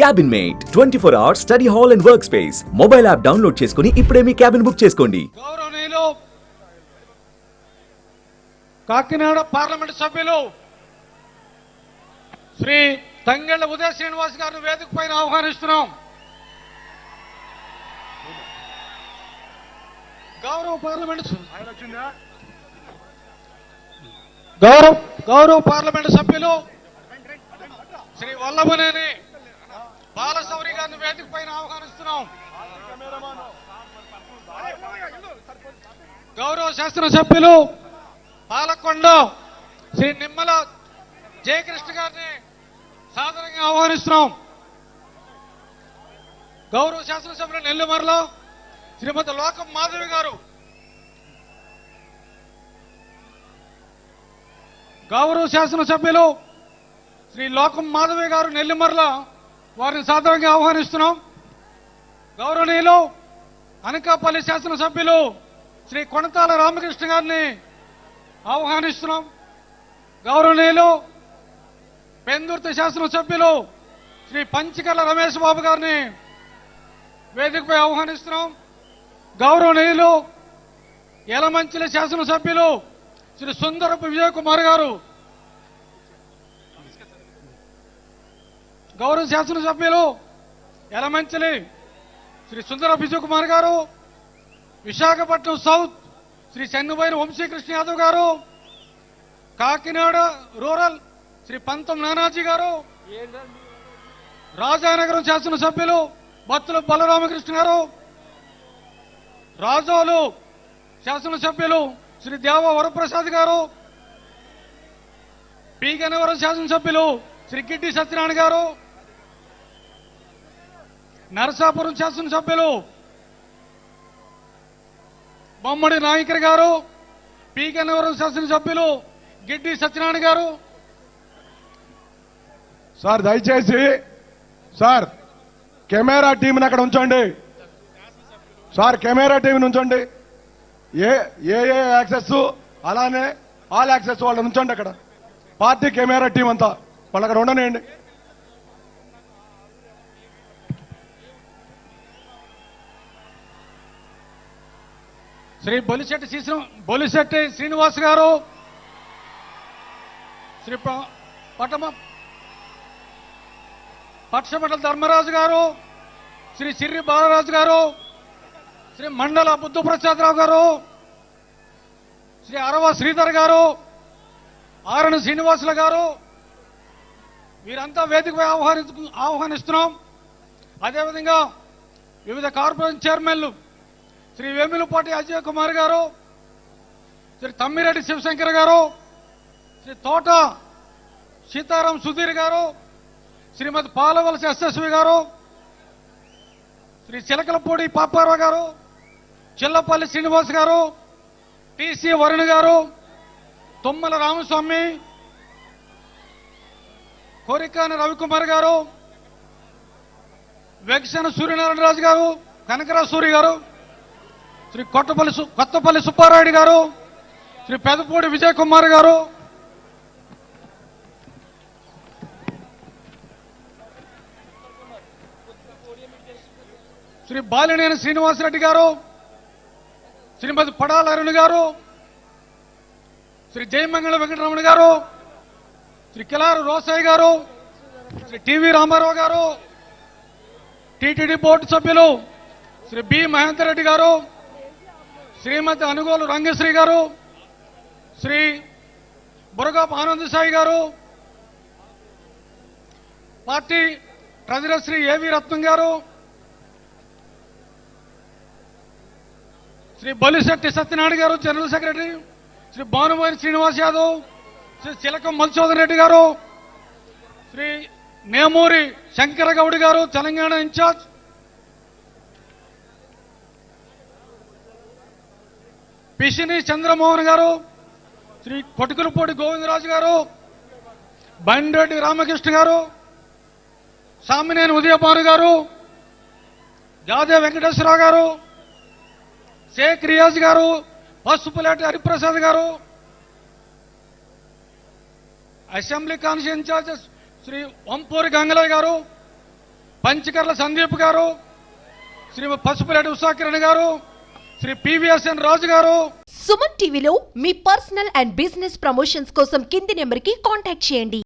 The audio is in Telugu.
Cabin mate twenty four hours study hall and work space mobile app download చేసుకుని ఇప్పుడే మీ క్యాబిన్ బుక్ చేసుకోండి. గౌరవనీయులు కాకినాడ పార్లమెంట్ సభ్యులు శ్రీ తంగెళ్ళ ఉదయ శ్రీనివాస్ గారిని వేదిక పైన ఆహ్వానిస్తున్నాం. గౌరవ పార్లమెంట్ గౌరవ గౌరవ పార్లమెంట్ సభ్యులు శ్రీ వల్లభనేని బాలశౌరి గారిని వేదిక పైన ఆహ్వానిస్తున్నాం. గౌరవ శాసనసభ్యులు పాలకొండ శ్రీ నిమ్మల జయకృష్ణ గారిని సాధారణంగా ఆహ్వానిస్తున్నాం. గౌరవ శాసనసభ్యులు నెల్లిమర్ల శ్రీమతి లోకం మాధవి గారు. గౌరవ శాసనసభ్యులు శ్రీ లోకం మాధవి గారు నెల్లిమర్ల వారిని సాదరంగా ఆహ్వానిస్తున్నాం. గౌరవనీయులు అనకాపల్లి శాసనసభ్యులు శ్రీ కొనతాల రామకృష్ణ గారిని ఆహ్వానిస్తున్నాం. గౌరవనీయులు పెందుర్తి శాసనసభ్యులు శ్రీ పంచకల్ల రమేష్ బాబు గారిని వేదికపై ఆహ్వానిస్తున్నాం. గౌరవనీయులు యలమంచిల శాసనసభ్యులు శ్రీ సుందరపు విజయ్ కుమార్ గారు గౌరవ శాసనసభ్యులు ఎలమంచలి శ్రీ సుందర విజయ్ కుమార్ గారు విశాఖపట్నం సౌత్ శ్రీ చెన్నుబైన వంశీకృష్ణ యాదవ్ గారు కాకినాడ రూరల్ శ్రీ పంతం నానాజీ గారు రాజానగరం శాసనసభ్యులు బత్తుల బలరామకృష్ణ గారు రాజోలు శాసనసభ్యులు శ్రీ దేవ వరప్రసాద్ గారు పీగనవరం శాసనసభ్యులు శ్రీ గిడ్డి సత్యనారాయణ గారు నరసాపురం శాసనసభ్యులు బొమ్మడి నాయకర్ గారు పీకన్నవరం శాసనసభ్యులు గిడ్డి సత్యనారాయణ గారు. సార్ దయచేసి సార్ కెమెరా టీంని అక్కడ ఉంచండి. సార్ కెమెరా టీంని ఉంచండి. ఏ ఏ ఏ యాక్సెస్ అలానే ఆల్ యాక్సెస్ వాళ్ళని ఉంచండి అక్కడ. పార్టీ కెమెరా టీం అంతా. వాళ్ళు అక్కడ ఉండనియండి. శ్రీ బొలిశెట్టి శ్రీ బొలిశెట్టి శ్రీనివాస్ గారు. శ్రీ ప- పటమ పక్షమటల ధర్మరాజు గారు శ్రీ సిర్రి బాలరాజు గారు శ్రీ మండల బుద్ధ ప్రసాదరావు గారు శ్రీ అరవ శ్రీధర్ గారు ఆరణ శ్రీనివాసుల గారు. వీరంతా వేదికపై ఆహ్వానించు ఆహ్వానిస్తున్నాం. అదేవిధంగా వివిధ కార్పొరేషన్ చైర్మన్లు శ్రీ వేములపాటి అజయ్ కుమార్ గారు శ్రీ తమ్మిరెడ్డి శివశంకర్ గారు శ్రీ తోట సీతారాం సుధీర్ గారు శ్రీమతి పాలవలసి ఎస్ఎస్వి గారు శ్రీ చిలకలపూడి పాపారావు గారు చిల్లపల్లి శ్రీనివాస్ గారు టిసి వరుణ్ గారు తుమ్మల రామస్వామి కోరికాని రవికుమార్ గారు వెగసన సూర్యనారాయణరాజు గారు కనకరావు సూరి గారు శ్రీ కొట్టపల్లి కొత్తపల్లి సుబ్బారాయుడు గారు శ్రీ పెదపూడి విజయ్ కుమార్ గారు. శ్రీ బాలినేని శ్రీనివాసరెడ్డి గారు శ్రీమతి పడాల అరుణ్ గారు శ్రీ జయమంగళ వెంకటరమణ గారు శ్రీ కిలారు రోసయ్య గారు శ్రీ టివి రామారావు గారు టిటిడి బోర్డు సభ్యులు శ్రీ బి మహేందర్ రెడ్డి గారు శ్రీమతి అనుగోలు రంగశ్రీ గారు శ్రీ బురగాపు ఆనంద సాయి గారు పార్టీ ట్రెజరర్ శ్రీ ఏవి రత్నం గారు శ్రీ బలిశెట్టి సత్యనారాయణ గారు జనరల్ సెక్రటరీ శ్రీ భానుమోహన్ శ్రీనివాస్ యాదవ్ శ్రీ చిలకం మధుసూదన్ రెడ్డి గారు శ్రీ నేమూరి శంకరగౌడ్ గారు తెలంగాణ ఇన్ఛార్జ్ పిసిని చంద్రమోహన్ గారు శ్రీ కొటుకులపూడి గోవిందరాజు గారు బండిరెడ్డి రామకృష్ణ గారు సామినేని ఉదయపారు గారు జాదే వెంకటేశ్వరరావు గారు Sheikh Riyaz garu Pasupuleti Hariprasad garu assembly constituency in-charge Shri Vampuri Gangalayya garu Panchakarla Sandeep గారు శ్రీ పసుపులేటి ఉషాకిరణ్ గారు శ్రీ పివిఎస్ఎన్ రాజు గారు. సుమన్ టీవీలో మీ పర్సనల్ అండ్ బిజినెస్ ప్రమోషన్స్ కోసం కింది నెంబర్కి కాంటాక్ట్ చేయండి.